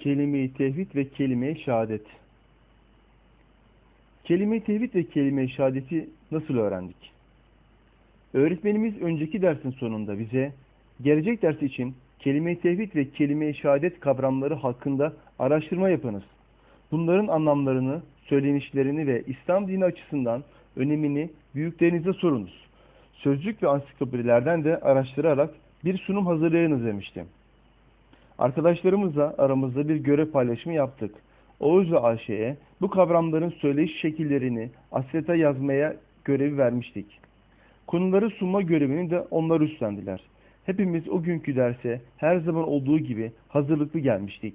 Kelime-i tevhid ve kelime-i şehadet. Kelime-i tevhid ve kelime-i şehadeti nasıl öğrendik? Öğretmenimiz önceki dersin sonunda bize gelecek ders için kelime-i tevhid ve kelime-i şehadet kavramları hakkında araştırma yapınız. Bunların anlamlarını, söylenişlerini ve İslam dini açısından önemini büyüklerinize sorunuz. Sözlük ve ansiklopedilerden de araştırarak bir sunum hazırlayınız demiştim. Arkadaşlarımızla aramızda bir görev paylaşımı yaptık. Oğuz ve Ayşe'ye bu kavramların söyleyiş şekillerini aslete yazmaya görevi vermiştik. Konuları sunma görevini de onlar üstlendiler. Hepimiz o günkü derse her zaman olduğu gibi hazırlıklı gelmiştik.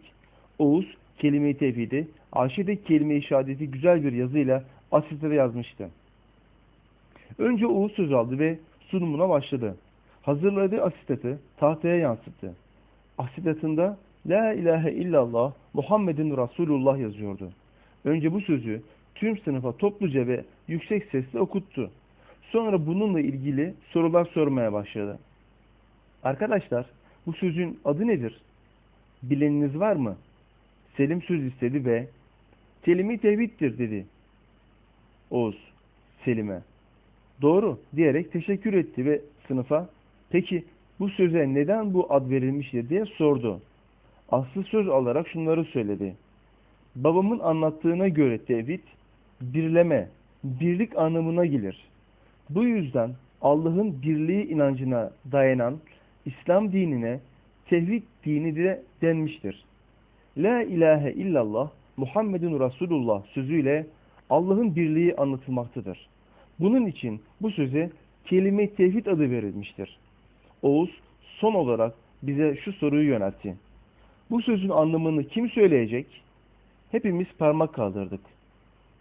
Oğuz kelime-i tevhidi, Ayşe de kelime-i şehadeti güzel bir yazıyla aslete yazmıştı. Önce Oğuz söz aldı ve sunumuna başladı. Hazırladığı asitatı tahtaya yansıttı. Asitatında La ilahe illallah Muhammedin Resulullah yazıyordu. Önce bu sözü tüm sınıfa topluca ve yüksek sesle okuttu. Sonra bununla ilgili sorular sormaya başladı. Arkadaşlar bu sözün adı nedir? Bileniniz var mı? Selim söz istedi ve kelime tevhiddir dedi. Oğuz Selim'e. Doğru diyerek teşekkür etti ve sınıfa peki bu söze neden bu ad verilmiştir diye sordu. Aslı söz alarak şunları söyledi. Babamın anlattığına göre tevhid birleme, birlik anlamına gelir. Bu yüzden Allah'ın birliği inancına dayanan İslam dinine tevhid dini de denmiştir. La ilahe illallah Muhammedun Resulullah sözüyle Allah'ın birliği anlatılmaktadır. Bunun için bu söze kelime tevhid adı verilmiştir. Oğuz son olarak bize şu soruyu yöneltti. Bu sözün anlamını kim söyleyecek? Hepimiz parmak kaldırdık.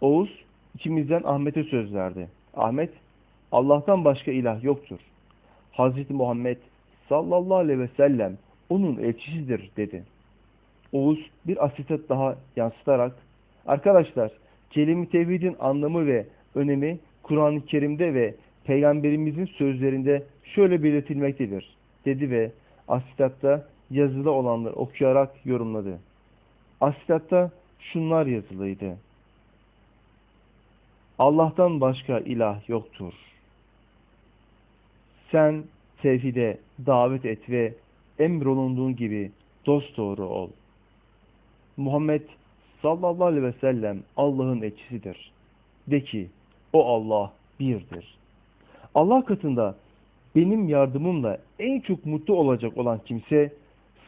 Oğuz içimizden Ahmet'e söz verdi. Ahmet, Allah'tan başka ilah yoktur. Hazreti Muhammed sallallahu aleyhi ve sellem onun elçisidir dedi. Oğuz bir asitat daha yansıtarak, arkadaşlar kelime tevhidin anlamı ve önemi Kur'an-ı Kerim'de ve Peygamberimizin sözlerinde şöyle belirtilmektedir dedi ve asitatta yazılı olanları okuyarak yorumladı. Asitatta şunlar yazılıydı. Allah'tan başka ilah yoktur. Sen tevhide davet et ve emrolunduğun gibi dosdoğru ol. Muhammed sallallahu aleyhi ve sellem Allah'ın elçisidir. De ki o Allah birdir. Allah katında benim yardımımla en çok mutlu olacak olan kimse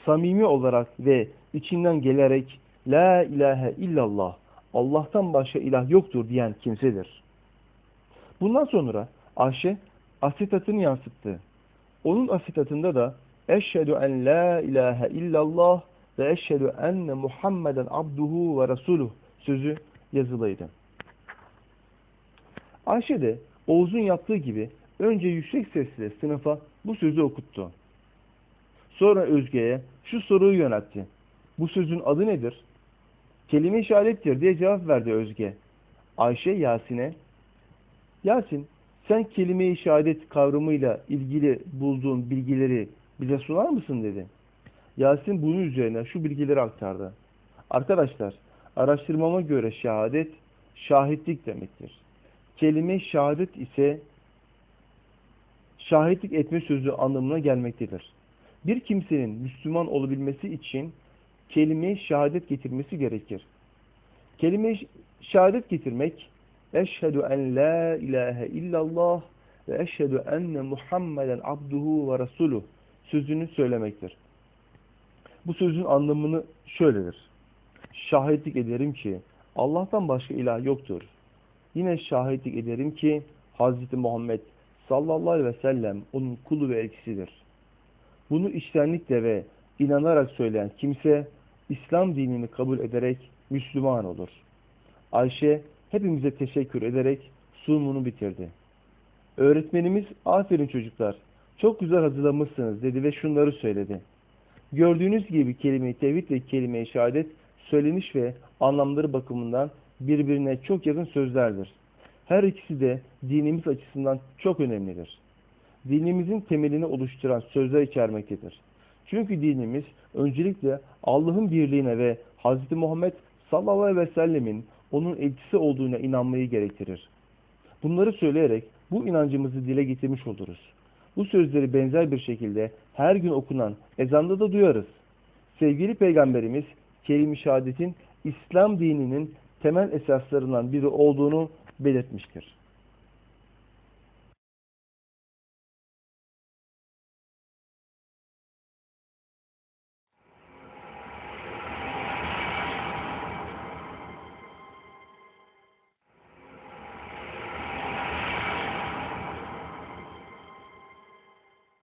samimi olarak ve içinden gelerek La ilahe illallah Allah'tan başka ilah yoktur diyen kimsedir. Bundan sonra Ayşe asitatını yansıttı. Onun asitatında da Eşhedü en la ilahe illallah ve eşhedü enne Muhammeden abduhu ve resuluh sözü yazılıydı. Ayşe de Oğuz'un yaptığı gibi önce yüksek sesle sınıfa bu sözü okuttu. Sonra Özge'ye şu soruyu yöneltti. Bu sözün adı nedir? Kelime-i şehadettir diye cevap verdi Özge. Ayşe Yasin'e Yasin sen kelime-i şehadet kavramıyla ilgili bulduğun bilgileri bize sunar mısın dedi. Yasin bunun üzerine şu bilgileri aktardı. Arkadaşlar araştırmama göre şehadet şahitlik demektir. Kelime şehadet ise şahitlik etme sözü anlamına gelmektedir. Bir kimsenin Müslüman olabilmesi için kelime-i şehadet getirmesi gerekir. Kelime-i şehadet getirmek eşhedü en la ilahe illallah ve eşhedü enne Muhammeden abduhu ve resuluh sözünü söylemektir. Bu sözün anlamını şöyledir. Şahitlik ederim ki Allah'tan başka ilah yoktur. Yine şahitlik ederim ki Hz. Muhammed sallallahu aleyhi ve sellem onun kulu ve elçisidir. Bunu içtenlikle ve inanarak söyleyen kimse İslam dinini kabul ederek Müslüman olur. Ayşe hepimize teşekkür ederek sunumunu bitirdi. Öğretmenimiz aferin çocuklar çok güzel hazırlamışsınız dedi ve şunları söyledi. Gördüğünüz gibi kelime-i tevhid ve kelime-i söyleniş ve anlamları bakımından birbirine çok yakın sözlerdir. Her ikisi de dinimiz açısından çok önemlidir. Dinimizin temelini oluşturan sözler içermektedir. Çünkü dinimiz öncelikle Allah'ın birliğine ve Hz. Muhammed sallallahu aleyhi ve sellemin onun elçisi olduğuna inanmayı gerektirir. Bunları söyleyerek bu inancımızı dile getirmiş oluruz. Bu sözleri benzer bir şekilde her gün okunan ezanda da duyarız. Sevgili Peygamberimiz kelime-i şehadetin İslam dininin temel esaslarından biri olduğunu belirtmiştir.